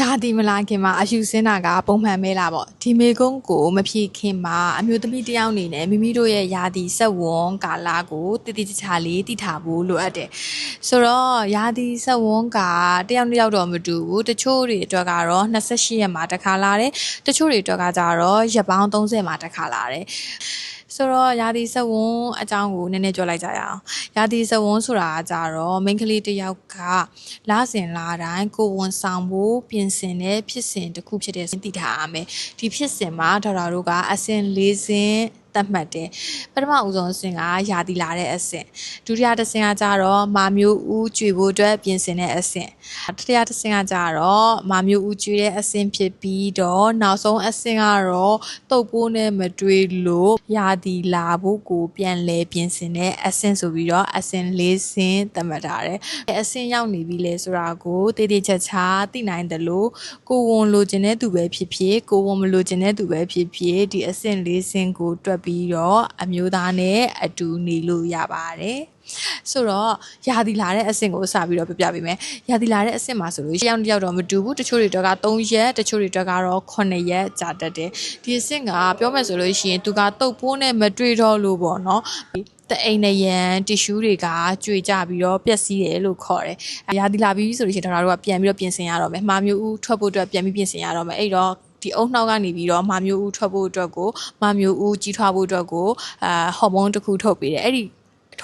ရာသီမလာခင်မှာအယူစင်းတာကပုံမှန်မဲလားပေါ့ဒီမေကုန်းကိုမဖြေခင်မှာအမျိုးသမီးတစ်ယောက်အနေနဲ့မိမိတို့ရဲ့ရာသီဆက်ဝန်ကာလကိုတည်တည်ချာချာလေးတည်ထားဖို့လိုအပ်တယ်ဆိုတော့ရာသီဆက်ဝန်ကတစ်ယောက်တစ်ယောက်တော့မတူဘူးတချို့တွေအတွက်ကတော့28ရက်မှာတစ်ခါလာတယ်တချို့တွေအတွက်ကကြတော့ရက်ပေါင်း30မှာတစ်ခါလာတယ် ဆိုတော့ရာသီစဝန်းအကြောင်းကိုနည်းနည်းပြောလိုက်ကြရအောင်ရာသီစဝန်းဆိုတာကကြတော့မိန်းကလေးတစ်ယောက်ကလာစဉ်လာတိုင်းကိုဝန်ဆောင်ဖို့ပြင်ဆင်တဲ့ဖြစ်စဉ်တစ်ခုဖြစ်တဲ့သိထားရမယ်ဒီဖြစ်စဉ်မှာဒေါက်တာတို့ကအဆင့်၄ဆင့်သ တ်မှတ်တယ်ပထမဦးဆုံးအဆင့်ကယာတီလာတဲ့အဆင့်ဒုတိယတစ်ဆင့်ကကြတော့မာမျိုးဦးကျွေဖို့အတွက်ပြင်ဆင်တဲ့အဆင့်တတိယတစ်ဆင့်ကကြတော့မာမျိုးဦးကျွေတဲ့အဆင့်ဖြစ်ပြီးတော့နောက်ဆုံးအဆင့်ကတော့တုပ်ပိုးနဲ့မတွေ့လို့ယာတီလာဖို့ကိုပြန်လဲပြင်ဆင်တဲ့အဆင့်ဆိုပြီးတော့အဆင့်၄ဆင့်သတ်မှတ်ထားတယ်အဆင့်ရောက်နေပြီလေဆိုတာကိုတည်တည်ချာချာသိနိုင်တယ်လို့ကိုဝန်လိုချင်တဲ့သူပဲဖြစ်ဖြစ်ကိုဝန်မလိုချင်တဲ့သူပဲဖြစ်ဖြစ်ဒီအဆင့်၄ဆင့်ကိုတွက်ပြီးတော့အမျိုးသားနဲ့အတူနေလို့ရပါတယ်ဆိုတော့ရာသီလာတဲ့အဆင့်ကိုစပြီးတော့ပြပြပေးမယ်ရာသီလာတဲ့အဆင့်မှာဆိုလို့တစ်ယောက်တစ်ယောက်တော့မတူဘူးတချို့တွေတော့က3ရက်တချို့တွေတော့ကတော့9ရက်ကြာတတ်တယ်ဒီအဆင့်ကပြောမယ်ဆိုလို့ရှိရင်သူကတုပ်ပိုးနဲ့မတွေ့တော့လို့ပေါ့နော်တအိမ်နရန်တီရှူးတွေကကြွေကြပြီးတော့ပျက်စီးတယ်လို့ခေါ်တယ်။ရာသီလာပြီးဆိုလို့ရှိရင်ဒေါက်တာတို့ကပြန်ပြီးတော့ပြင်ဆင်ရတော့မယ်။မှာမျိုးဦးထွက်ဖို့အတွက်ပြန်ပြီးပြင်ဆင်ရတော့မယ်။အဲ့တော့ ဒီအုံနှောက်ကနေပြီးတော့မာမျိုးဦးထွက်ဖို့အတွက်ကိုမာမျိုးဦးကြီးထွားဖို့အတွက်ကိုအာဟော်မုန်းတစ်ခုထုတ်ပေးတယ်အဲ့ဒီ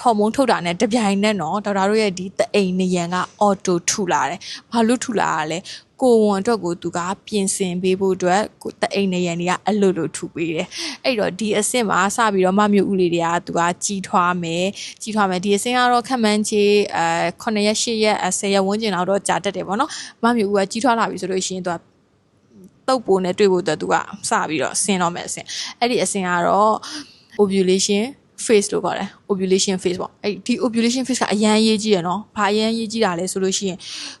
ဟော်မုန်းထုတ်တာနဲ့တပြိုင်နက်တော့ဒေါက်တာတို့ရဲ့ဒီတအိမ်နေရန်ကအော်တိုထူလာတယ်။ဘာလို့ထူလာရလဲ။ကိုဝန်အတွက်ကိုသူကပြင်ဆင်ပေးဖို့အတွက်ကိုတအိမ်နေရန်တွေကအလွတ်လို့ထူပေးတယ်။အဲ့တော့ဒီအဆင့်မှာစပြီးတော့မမျိုးဦးလေးတွေကသူကကြီးထွားမယ်ကြီးထွားမယ်ဒီအဆင့်ကတော့ခက်မှန်းချေအဲ9ရက်10ရက်10ရက်ဝန်းကျင်လောက်တော့ကြာတတ်တယ်ပေါ့နော်။မမျိုးဦးကကြီးထွားလာပြီဆိုလို့ရှိရင်သူက တုပ်ပိုးနဲ့တွေ့ဖို့အတွက်သူကစပြီးတော့ဆင်းတော့မယ်အဆင့်အဲ့ဒီအဆင့်ကတော့ ovulation phase လို့ခေါ်တယ် ovulation phase ပေါ့အဲ့ဒီ ovulation phase ကအရန်ရေးကြီးရနော်ဘာအရန်ရေးကြီးတာလဲဆိုလို့ရှိရင်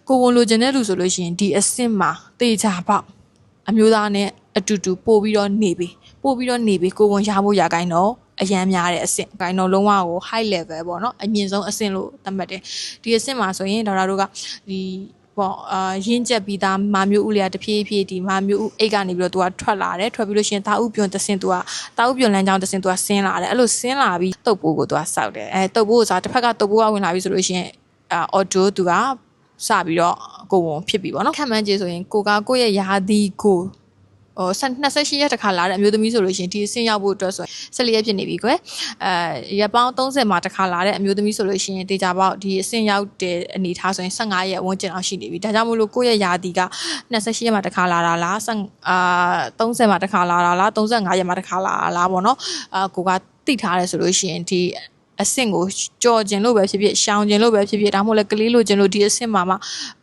ကိုဝန်လိုချင်တဲ့လူဆိုလို့ရှိရင်ဒီအဆင့်မှာတေချာပေါက်အမျိုးသားနဲ့အတူတူပို့ပြီးတော့နေပြီပို့ပြီးတော့နေပြီကိုဝန်ရဖို့ရကိုင်းတော့အရန်များတဲ့အဆင့်ကိုင်းတော့လုံးဝကို high level ပေါ့နော်အမြင့်ဆုံးအဆင့်လို့သတ်မှတ်တယ်ဒီအဆင့်မှာဆိုရင်ဒေါက်တာတို့ကဒီ ပေါ့အာရင်းချက်ပြီးသားမာမျိုးဦးလေးကတဖြည်းဖြည်းဒီမာမျိုးဦးအိတ်ကနေပြီးတော့သူကထွက်လာတယ်ထွက်ပြီးလို့ရှိရင်တာဥပြွန်တဆင်သူကတာဥပြွန်လမ်းကြောင်းတဆင်သူကဆင်းလာတယ်အဲ့လိုဆင်းလာပြီးတုပ်ပိုးကိုသူကစောက်တယ်အဲတုပ်ပိုးကိုစားတစ်ဖက်ကတုပ်ပိုးကဝင်လာပြီဆိုလို့ရှိရင်အာအော်တိုသူကစပြီးတော့ကိုဝန်ဖြစ်ပြီပေါ့နော်ခံမှန်းကြည့်ဆိုရင်ကိုကကိုယ့်ရဲ့ယာသီကို ဟို28ရက်တခါလာတဲ့အမျိုးသမီးဆိုလို့ရှိရင်ဒီအဆင့်ရောက်ဖို့အတွက်ဆို14ရက်ဖြစ်နေပြီကွယ်အဲရက်ပေါင်း30မှာတခါလာတဲ့အမျိုးသမီးဆိုလို့ရှိရင်တေချာပေါက်ဒီအဆင့်ရောက်တဲ့အနေထားဆိုရင်15ရက်ဝန်းကျင်အောင်ရှိနေပြီဒါကြောင့်မို့လို့ကိုယ့်ရဲ့ယာတီက28ရက်မှာတခါလာတာလားအာ30မှာတခါလာတာလား35ရက်မှာတခါလာတာလားပေါ့နော်အာကိုကတိထားတယ်ဆိုလို့ရှိရင်ဒီ အဆင့်ကိုကြော်ကျင်လို့ပဲဖြစ်ဖြစ်ရှောင်ကျင်လို့ပဲဖြစ်ဖြစ်ဒါမှမဟုတ်လည်းကလေးလိုကျင်လို့ဒီအဆင့်မှာမှ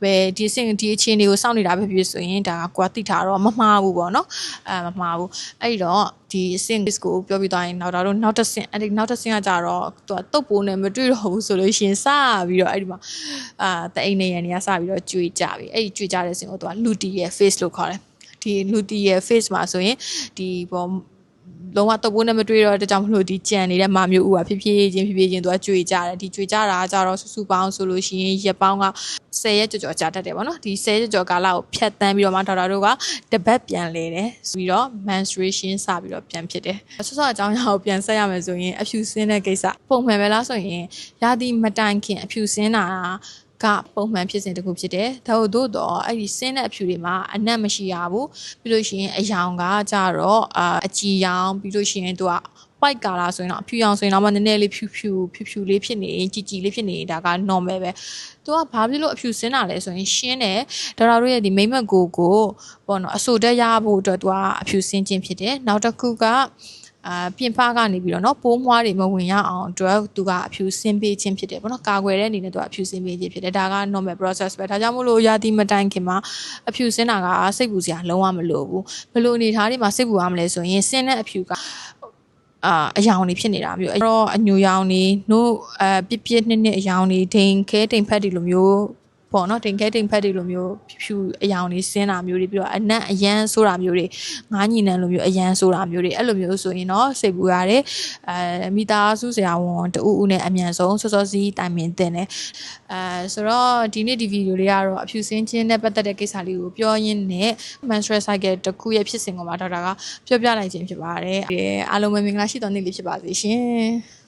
ပဲဒီအဆင့်ဒီအခြေအနေကိုစောင့်နေတာပဲဖြစ်ဖြစ်ဆိုရင်ဒါကကိုကတိထားတော့မမှားဘူးပေါ့နော်အဲမမှားဘူးအဲ့တော့ဒီအဆင့် disk ကိုပြောပြသွားရင်နောက်တော့နောက်တစ်ဆင့်အဲ့ဒီနောက်တစ်ဆင့်ကကြတော့သူကတုတ်ပိုးနဲ့မတွေ့တော့ဘူးဆိုလို့ရှင်စပြီးတော့အဲ့ဒီမှာအာတအိမ်နေရန်တွေကစပြီးတော့ကြွေကြပြီအဲ့ဒီကြွေကြတဲ့ဆင့်ကိုသူကလူတီရဲ့ face လို့ခေါ်တယ်ဒီလူတီရဲ့ face မှာဆိုရင်ဒီပေါ် လုံးဝတော့ပိုးနဲ့မတွေ့တော့တကြောင်မလို့ဒီကြံနေတဲ့မာမျိုးဦးကဖြည်းဖြည်းချင်းဖြည်းဖြည်းချင်းသူကကြွေကြတယ်ဒီကြွေကြတာကြတော့ဆူဆူပေါင်းဆိုလို့ရှိရင်ရက်ပေါင်းက10ရက်ကြော်ကြော်ကြာတတ်တယ်ပေါ့နော်ဒီ10ရက်ကြော်ကာလကိုဖြတ်တန်းပြီးတော့မှဒေါက်တာတို့ကတပတ်ပြန်လဲတယ်ပြီးတော့ menstruation စပြီးတော့ပြန်ဖြစ်တယ်ဆော့ဆော့အကြောင်းအရာကိုပြန်ဆက်ရမယ်ဆိုရင်အဖြူစင်းတဲ့ကိစ္စပုံမှန်ပဲလားဆိုရင်ရာသီမတိုင်ခင်အဖြူစင်းတာ ကပုံမှန်ဖြစ်စဉ်တစ်ခုဖြစ်တယ်။ဒါတို့တော့အဲ့ဒီဆင်းတဲ့အဖြူတွေမှာအနက်မရှိရဘူး။ပြီးလို့ရှိရင်အယောင်ကကြတော့အာအကြည်ရောင်ပြီးလို့ရှိရင်သူက white color ဆိုရင်တော့အဖြူရောင်ဆိုရင်တော့နည်းနည်းလေးဖြူဖြူဖြူဖြူလေးဖြစ်နေကြည်ကြည်လေးဖြစ်နေဒါက normal ပဲသူကဘာဖြစ်လို့အဖြူစင်းတာလဲဆိုရင်ရှင်းတယ်ဒေါက်တာတို့ရဲ့ဒီမိမက်ကိုကိုပေါ့နော်အဆိုတက်ရဖို့အတွက်သူကအဖြူစင်းခြင်းဖြစ်တယ်နောက်တစ်ခုက အာပြင်ပကနေပြီးတော့เนาะပိုးမွှားတွေမဝင်ရအောင်အတွက်သူကအဖြူစင်းပေးခြင်းဖြစ်တယ်ပေါ့နော်ကာကွယ်တဲ့အနေနဲ့သူကအဖြူစင်းပေးခြင်းဖြစ်တယ်ဒါက normal process ပဲဒါကြောင့်မို့လို့ရာသီမတိုင်ခင်မှာအဖြူစင်းတာကစိတ်ပူစရာလုံးဝမလိုဘူးဘယ်လိုအနေထားတွေမှာစိတ်ပူရမလဲဆိုရင်စင်းတဲ့အဖြူကအာအယောင်တွေဖြစ်နေတာမျိုးအဲ့တော့အညူရောင်တွေနို့အဲပြစ်ပြစ်နှစ်နှစ်အယောင်တွေဒိန်ခဲတိမ်ဖက်တွေလိုမျိုး ပေါ့နော်တင်ခဲတင်ဖက်တွေလိုမျိုးဖြူအယောင်တွေဆင်းတာမျိုးတွေပြီးတော့အနက်အရန်ဆိုတာမျိုးတွေငားညီနံလိုမျိုးအရန်ဆိုတာမျိုးတွေအဲ့လိုမျိုးဆိုရင်တော့စိတ်ပူရတယ်အဲမိသားစုဆရာဝန်တူဦးနဲ့အမြန်ဆုံးစောစောစီးတိုင်ပင်တင်တယ်အဲဆိုတော့ဒီနေ့ဒီဗီဒီယိုလေးကတော့အဖြူစင်းချင်းနဲ့ပတ်သက်တဲ့ကိစ္စလေးကိုပြောရင်းနဲ့ menstrual cycle တစ်ခုရဲ့ဖြစ်စဉ်ကိုပါဒေါက်တာကပြောပြလိုက်ခြင်းဖြစ်ပါတယ်အားလုံးပဲမင်္ဂလာရှိတော်နေ့လေးဖြစ်ပါစေရှင်